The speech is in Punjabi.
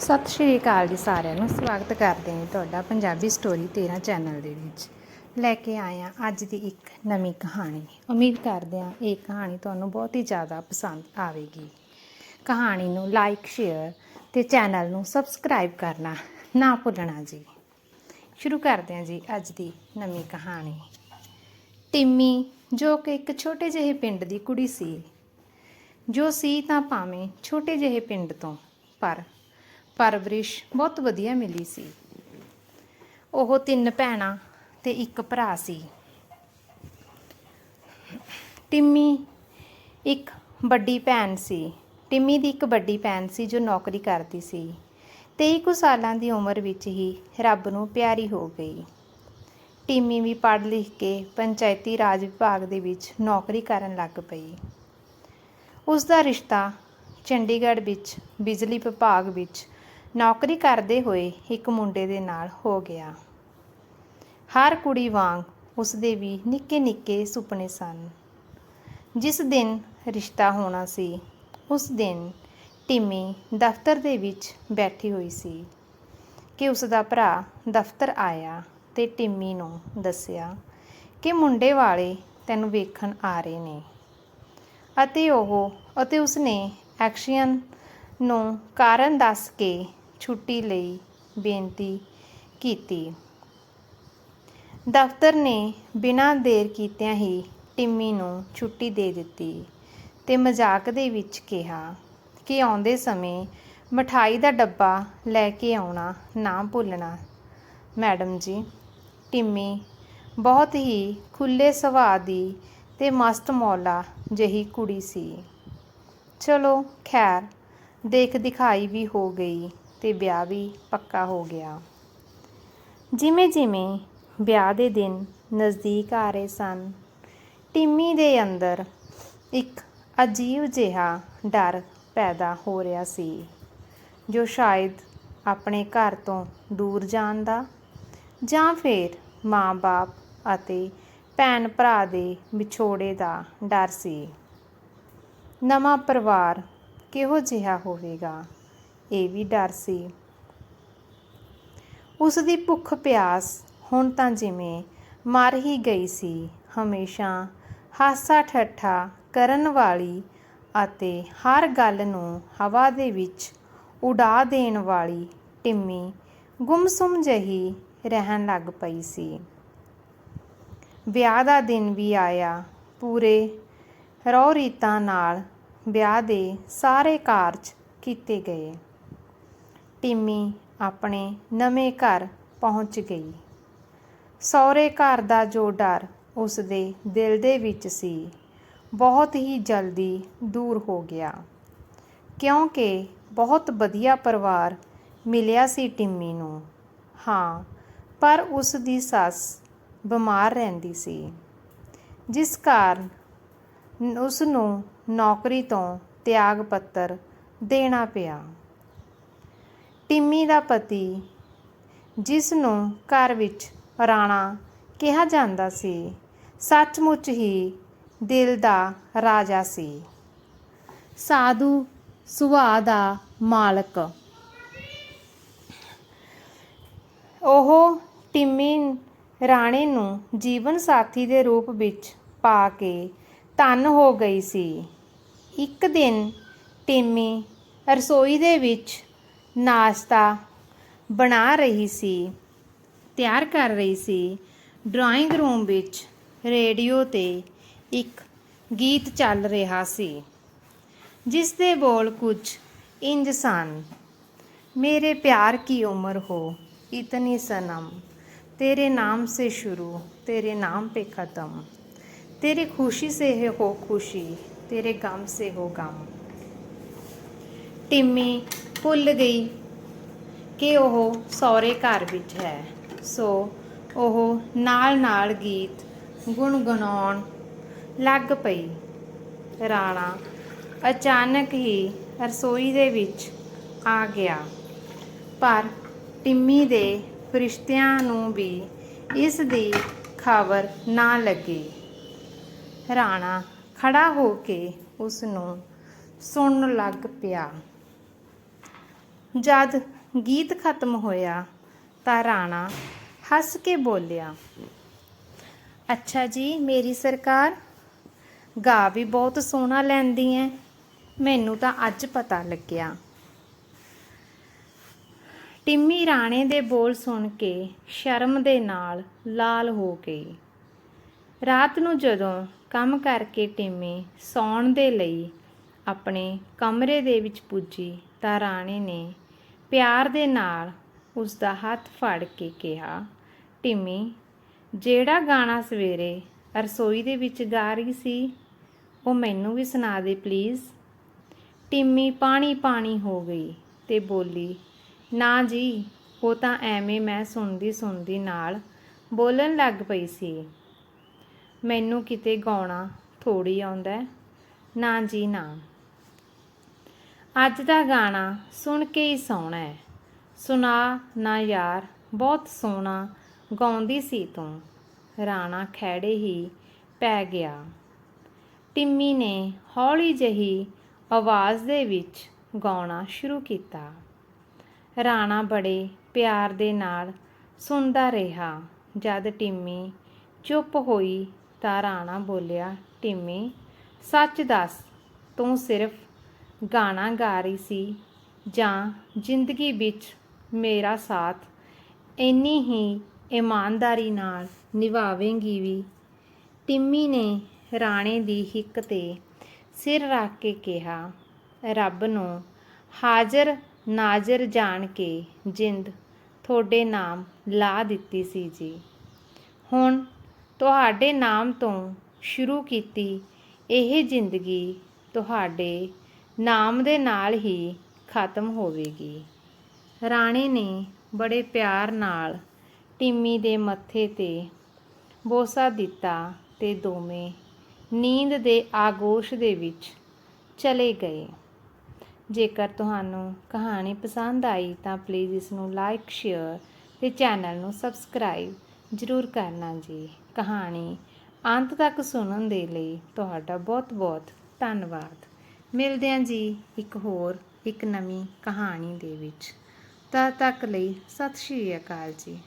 ਸਤਿ ਸ਼੍ਰੀ ਅਕਾਲ ਜੀ ਸਾਰਿਆਂ ਨੂੰ। ਸਵਾਗਤ ਕਰਦੇ ਹਾਂ ਤੁਹਾਡਾ ਪੰਜਾਬੀ ਸਟੋਰੀ 13 ਚੈਨਲ ਦੇ ਵਿੱਚ। ਲੈ ਕੇ ਆਏ ਹਾਂ ਅੱਜ ਦੀ ਇੱਕ ਨਵੀਂ ਕਹਾਣੀ। ਉਮੀਦ ਕਰਦੇ ਹਾਂ ਇਹ ਕਹਾਣੀ ਤੁਹਾਨੂੰ ਬਹੁਤ ਹੀ ਜ਼ਿਆਦਾ ਪਸੰਦ ਆਵੇਗੀ। ਕਹਾਣੀ ਨੂੰ ਲਾਈਕ ਸ਼ੇਅਰ ਤੇ ਚੈਨਲ ਨੂੰ ਸਬਸਕ੍ਰਾਈਬ ਕਰਨਾ ਨਾ ਭੁੱਲਣਾ ਜੀ। ਸ਼ੁਰੂ ਕਰਦੇ ਹਾਂ ਜੀ ਅੱਜ ਦੀ ਨਵੀਂ ਕਹਾਣੀ। ਟਿੰਮੀ, ਜੋ ਕਿ ਇੱਕ ਛੋਟੇ ਜਿਹੇ ਪਿੰਡ ਦੀ ਕੁੜੀ ਸੀ। ਜੋ ਸੀ ਤਾਂ ਭਾਵੇਂ ਛੋਟੇ ਜਿਹੇ ਪਿੰਡ ਤੋਂ, ਪਰ ਪਰਵਰਿਸ਼ ਬਹੁਤ ਵਧੀਆ ਮਿਲੀ ਸੀ। ਉਹ ਤਿੰਨ ਭੈਣਾਂ ਤੇ ਇੱਕ ਭਰਾ ਸੀ। ਟਿੰਮੀ ਇੱਕ ਵੱਡੀ ਭੈਣ ਸੀ। ਟਿੰਮੀ ਦੀ ਇੱਕ ਵੱਡੀ ਭੈਣ ਸੀ ਜੋ ਨੌਕਰੀ ਕਰਦੀ ਸੀ। 23 ਕੁ ਸਾਲਾਂ ਦੀ ਉਮਰ ਵਿੱਚ ਹੀ ਰੱਬ ਨੂੰ ਪਿਆਰੀ ਹੋ ਗਈ। ਟਿੰਮੀ ਵੀ ਪੜ੍ਹ ਲਿਖ ਕੇ ਪੰਚਾਇਤੀ ਰਾਜ ਵਿਭਾਗ ਦੇ ਵਿੱਚ ਨੌਕਰੀ ਕਰਨ ਲੱਗ ਪਈ। ਉਸ ਦਾ ਰਿਸ਼ਤਾ ਚੰਡੀਗੜ੍ਹ ਵਿੱਚ ਬਿਜਲੀ ਵਿਭਾਗ ਵਿੱਚ ਨੌਕਰੀ ਕਰਦੇ ਹੋਏ ਇੱਕ ਮੁੰਡੇ ਦੇ ਨਾਲ ਹੋ ਗਿਆ। ਹਰ ਕੁੜੀ ਵਾਂਗ ਉਸ ਦੇ ਵੀ ਨਿੱਕੇ ਨਿੱਕੇ ਸੁਪਨੇ ਸਨ। ਜਿਸ ਦਿਨ ਰਿਸ਼ਤਾ ਹੋਣਾ ਸੀ, ਉਸ ਦਿਨ ਟਿੰਮੀ ਦਫ਼ਤਰ ਦੇ ਵਿੱਚ ਬੈਠੀ ਹੋਈ ਸੀ ਕਿ ਉਸ ਦਾ ਭਰਾ ਦਫ਼ਤਰ ਆਇਆ ਤੇ ਟਿੰਮੀ ਨੂੰ ਦੱਸਿਆ ਕਿ ਮੁੰਡੇ ਵਾਲੇ ਤੈਨੂੰ ਵੇਖਣ ਆ ਰਹੇ ਨੇ। ਅਤੇ ਉਹ, ਅਤੇ ਉਸਨੇ ਐਕਸ਼ਨ ਨੂੰ ਕਾਰਨ ਦੱਸ ਕੇ ਛੁੱਟੀ ਲਈ ਬੇਨਤੀ ਕੀਤੀ। ਦਫ਼ਤਰ ਨੇ ਬਿਨਾਂ ਦੇਰ ਕੀਤਿਆਂ ਹੀ ਟਿੰਮੀ ਨੂੰ ਛੁੱਟੀ ਦੇ ਦਿੱਤੀ ਤੇ ਮਜ਼ਾਕ ਦੇ ਵਿੱਚ ਕਿਹਾ ਕਿ ਆਉਂਦੇ ਸਮੇਂ ਮਠਾਈ ਦਾ ਡੱਬਾ ਲੈ ਕੇ ਆਉਣਾ ਨਾ ਭੁੱਲਣਾ। ਮੈਡਮ ਜੀ, ਟਿੰਮੀ ਬਹੁਤ ਹੀ ਖੁੱਲੇ ਸੁਭਾਅ ਦੀ ਤੇ ਮਸਤ ਮੌਲਾ ਜਿਹੀ ਕੁੜੀ ਸੀ। ਚਲੋ, ਖੈਰ ਦੇਖ ਦਿਖਾਈ ਵੀ ਹੋ ਗਈ। ਤੇ ਵਿਆਹ ਵੀ ਪੱਕਾ ਹੋ ਗਿਆ। ਜਿਵੇਂ ਜਿਵੇਂ ਵਿਆਹ ਦੇ ਦਿਨ ਨਜ਼ਦੀਕ ਆ ਰਹੇ ਸਨ, ਟਿੰਮੀ ਦੇ ਅੰਦਰ ਇੱਕ ਅਜੀਬ ਜਿਹਾ ਡਰ ਪੈਦਾ ਹੋ ਰਿਹਾ ਸੀ, ਜੋ ਸ਼ਾਇਦ ਆਪਣੇ ਘਰ ਤੋਂ ਦੂਰ ਜਾਣ ਦਾ ਜਾਂ ਫਿਰ ਮਾਂ-ਬਾਪ ਅਤੇ ਭੈਣ ਭਰਾ ਦੇ ਵਿਛੋੜੇ ਦਾ ਡਰ ਸੀ। ਨਵਾਂ ਪਰਿਵਾਰ ਕਿਹੋ ਜਿਹਾ ਹੋਵੇਗਾ? ਇਹ ਵੀ ਡਰ ਸੀ। ਉਸ ਦੀ ਭੁੱਖ ਪਿਆਸ ਹੁਣ ਤਾਂ ਜਿਵੇਂ ਮਰ ਹੀ ਗਈ ਸੀ। ਹਮੇਸ਼ਾ ਹਾਸਾ ਠੱਠਾ ਕਰਨ ਵਾਲੀ ਅਤੇ ਹਰ ਗੱਲ ਨੂੰ ਹਵਾ ਦੇ ਵਿੱਚ ਉਡਾ ਦੇਣ ਵਾਲੀ ਟਿੰਮੀ ਗੁੰਮਸੁਮ ਜਹੀ ਰਹਿਣ ਲੱਗ ਪਈ ਸੀ। ਵਿਆਹ ਦਾ ਦਿਨ ਵੀ ਆਇਆ। ਪੂਰੇ ਰੌ ਰੀਤਾਂ ਨਾਲ ਵਿਆਹ ਦੇ ਸਾਰੇ ਕਾਰਜ ਕੀਤੇ ਗਏ। ਟਿੰਮੀ ਆਪਣੇ ਨਵੇਂ ਘਰ ਪਹੁੰਚ ਗਈ। ਸਹੁਰੇ ਘਰ ਦਾ ਜੋ ਡਰ ਉਸ ਦੇ ਦਿਲ ਦੇ ਵਿੱਚ ਸੀ, ਬਹੁਤ ਹੀ ਜਲਦੀ ਦੂਰ ਹੋ ਗਿਆ। ਕਿਉਂਕਿ ਬਹੁਤ ਵਧੀਆ ਪਰਿਵਾਰ ਮਿਲਿਆ ਸੀ ਟਿੰਮੀ ਨੂੰ। ਹਾਂ, ਪਰ ਉਸ ਦੀ ਸੱਸ ਬਿਮਾਰ ਰਹਿੰਦੀ ਸੀ। ਜਿਸ ਕਾਰਨ ਉਸ ਨੂੰ ਨੌਕਰੀ ਤੋਂ ਤਿਆਗ ਪੱਤਰ ਦੇਣਾ ਪਿਆ। ਟਿੰਮੀ ਦਾ ਪਤੀ ਜਿਸ ਨੂੰ ਘਰ ਵਿੱਚ ਰਾਣਾ ਕਿਹਾ ਜਾਂਦਾ ਸੀ, ਸੱਚਮੁੱਚ ਹੀ ਦਿਲ ਦਾ ਰਾਜਾ ਸੀ। ਸਾਧੂ ਸੁਭਾਅ ਦਾ ਮਾਲਕ। ਉਹ ਟਿੰਮੀ ਰਾਣੇ ਨੂੰ ਜੀਵਨ ਸਾਥੀ ਦੇ ਰੂਪ ਵਿੱਚ ਪਾ ਕੇ ਧਨ ਹੋ ਗਈ ਸੀ। ਇੱਕ ਦਿਨ ਟਿੰਮੀ ਰਸੋਈ ਦੇ ਵਿੱਚ ਨਾਸ਼ਤਾ ਬਣਾ ਰਹੀ ਸੀ ਤਿਆਰ ਕਰ ਰਹੀ ਸੀ ਡਰਾਇੰਗ ਰੂਮ ਵਿੱਚ ਰੇਡੀਓ ਤੇ ਇੱਕ ਗੀਤ ਚੱਲ ਰਿਹਾ ਸੀ ਜਿਸ ਦੇ ਬੋਲ ਕੁਝ ਇੰਜ ਸਨ मेरे प्यार की उम्र हो इतनी सनम तेरे नाम से शुरू तेरे नाम पे ख़त्म तेरे खुशी से है हो खुशी तेरे गम से हो गम ਟਿੰਮੀ ਭੁੱਲ ਗਈ ਕਿ ਉਹ ਸਹੁਰੇ ਘਰ ਵਿੱਚ ਹੈ। ਸੋ ਉਹ ਨਾਲ-ਨਾਲ ਗੀਤ ਗੁੰਗੁਣਾਉਣ ਲੱਗ ਪਈ। ਰਾਣਾ ਅਚਾਨਕ ਹੀ ਰਸੋਈ ਦੇ ਵਿੱਚ ਆ ਗਿਆ। ਪਰ ਟਿੰਮੀ ਦੇ ਫਰਿਸ਼ਤਿਆਂ ਨੂੰ ਵੀ ਇਸ ਦੀ ਖਬਰ ਨਾ ਲੱਗੀ। ਰਾਣਾ ਖੜਾ ਹੋ ਕੇ ਉਸ ਨੂੰ ਸੁਣਨ ਲੱਗ ਪਿਆ। ਜਦ ਗੀਤ ਖਤਮ ਹੋਇਆ ਤਾਂ ਰਾਣਾ ਹੱਸ ਕੇ ਬੋਲਿਆ, ਅੱਛਾ ਜੀ, ਮੇਰੀ ਸਰਕਾਰ, ਗਾ ਵੀ ਬਹੁਤ ਸੋਹਣਾ ਲੈਂਦੀ ਐ। ਮੈਨੂੰ ਤਾਂ ਅੱਜ ਪਤਾ ਲੱਗਿਆ ਟਿੰਮੀ ਰਾਣੇ ਦੇ ਬੋਲ ਸੁਣ ਕੇ ਸ਼ਰਮ ਦੇ ਨਾਲ ਲਾਲ ਹੋ ਗਈ। ਰਾਤ ਨੂੰ ਜਦੋਂ ਕੰਮ ਕਰਕੇ ਟਿੰਮੀ ਸੌਣ ਦੇ ਲਈ ਆਪਣੇ ਕਮਰੇ ਦੇ ਵਿੱਚ ਪੁੱਜੀ ਤਾਂ ਰਾਣੇ ਨੇ ਪਿਆਰ ਦੇ ਨਾਲ ਉਸ ਦਾ ਹੱਥ ਫੜ ਕੇ ਕਿਹਾ, ਟਿੰਮੀ, ਜਿਹੜਾ ਗਾਣਾ ਸਵੇਰੇ ਰਸੋਈ ਦੇ ਵਿੱਚ ਗਾ ਰਹੀ ਸੀ, ਉਹ ਮੈਨੂੰ ਵੀ ਸੁਣਾ ਦੇ ਪਲੀਜ਼। ਟਿੰਮੀ ਪਾਣੀ ਪਾਣੀ ਹੋ ਗਈ ਤੇ ਬੋਲੀ, ਨਾ ਜੀ, ਉਹ ਤਾਂ ਐਵੇਂ ਮੈਂ ਸੁਣਦੀ ਸੁਣਦੀ ਨਾਲ ਬੋਲਣ ਲੱਗ ਪਈ ਸੀ। ਮੈਨੂੰ ਕਿਤੇ ਗਾਉਣਾ ਥੋੜੀ ਆਉਂਦਾ ਨਾ ਜੀ, ਨਾ। ਅੱਜ ਦਾ ਗਾਣਾ ਸੁਣ ਕੇ ਹੀ ਸੌਣਾ ਹੈ। ਸੁਣਾ ਨਾ ਯਾਰ, ਬਹੁਤ ਸੋਹਣਾ, ਗਾਉਂਦੀ ਸੀ ਤੂੰ। ਰਾਣਾ ਖੈੜੇ ਹੀ ਪੈ ਗਿਆ। ਟਿੰਮੀ ਨੇ ਹੌਲੀ ਜਿਹੀ ਆਵਾਜ਼ ਦੇ ਵਿੱਚ ਗਾਉਣਾ ਸ਼ੁਰੂ ਕੀਤਾ। ਰਾਣਾ ਬੜੇ ਪਿਆਰ ਦੇ ਨਾਲ ਸੁਣਦਾ ਰਿਹਾ। ਜਦ ਟਿੰਮੀ ਚੁੱਪ ਹੋਈ ਤਾਂ ਰਾਣਾ ਬੋਲਿਆ, ਟਿੰਮੀ, ਸੱਚ ਦੱਸ, ਤੂੰ ਸਿਰਫ ਗਾਣਾ ਗਾ ਰਹੀ ਸੀ ਜਾਂ ਜ਼ਿੰਦਗੀ ਵਿੱਚ ਮੇਰਾ ਸਾਥ ਇੰਨੀ ਹੀ ਇਮਾਨਦਾਰੀ ਨਾਲ ਨਿਭਾਵੇਂਗੀ ਵੀ। ਟਿੰਮੀ ਨੇ ਰਾਣੇ ਦੀ ਹਿੱਕ ਤੇ ਸਿਰ ਰੱਖ ਕੇ ਕਿਹਾ, ਰੱਬ ਨੂੰ ਹਾਜ਼ਰ ਨਾਜ਼ਰ ਜਾਣ ਕੇ ਜਿੰਦ ਤੁਹਾਡੇ ਨਾਮ ਲਾ ਦਿੱਤੀ ਸੀ ਜੀ। ਹੁਣ ਤੁਹਾਡੇ ਨਾਮ ਤੋਂ ਸ਼ੁਰੂ ਕੀਤੀ ਇਹ ਜ਼ਿੰਦਗੀ ਤੁਹਾਡੇ ਨਾਮ ਦੇ ਨਾਲ ਹੀ ਖਤਮ ਹੋਵੇਗੀ। ਰਾਣੀ ਨੇ ਬੜੇ ਪਿਆਰ ਨਾਲ ਟਿੰਮੀ ਦੇ ਮੱਥੇ ਤੇ ਬੋਸਾ ਦਿੱਤਾ ਤੇ ਦੋਵੇਂ ਨੀਂਦ ਦੇ ਆਗੋਸ਼ ਦੇ ਵਿੱਚ ਚਲੇ ਗਏ। ਜੇਕਰ ਤੁਹਾਨੂੰ ਕਹਾਣੀ ਪਸੰਦ ਆਈ ਤਾਂ ਪਲੀਜ਼ ਇਸ ਨੂੰ ਲਾਈਕ ਸ਼ੇਅਰ ਤੇ ਚੈਨਲ ਨੂੰ ਸਬਸਕ੍ਰਾਈਬ ਜ਼ਰੂਰ ਕਰਨਾ ਜੀ। ਕਹਾਣੀ ਅੰਤ ਤੱਕ ਸੁਣਨ ਦੇ ਲਈ ਤੁਹਾਡਾ ਬਹੁਤ-ਬਹੁਤ ਧੰਨਵਾਦ। ਮਿਲਦੇ ਹਾਂ ਜੀ ਇੱਕ ਹੋਰ, ਇੱਕ ਨਵੀਂ ਕਹਾਣੀ ਦੇ ਵਿੱਚ। ਤਦ ਤੱਕ ਲਈ ਸਤਿ ਸ਼੍ਰੀ ਅਕਾਲ ਜੀ।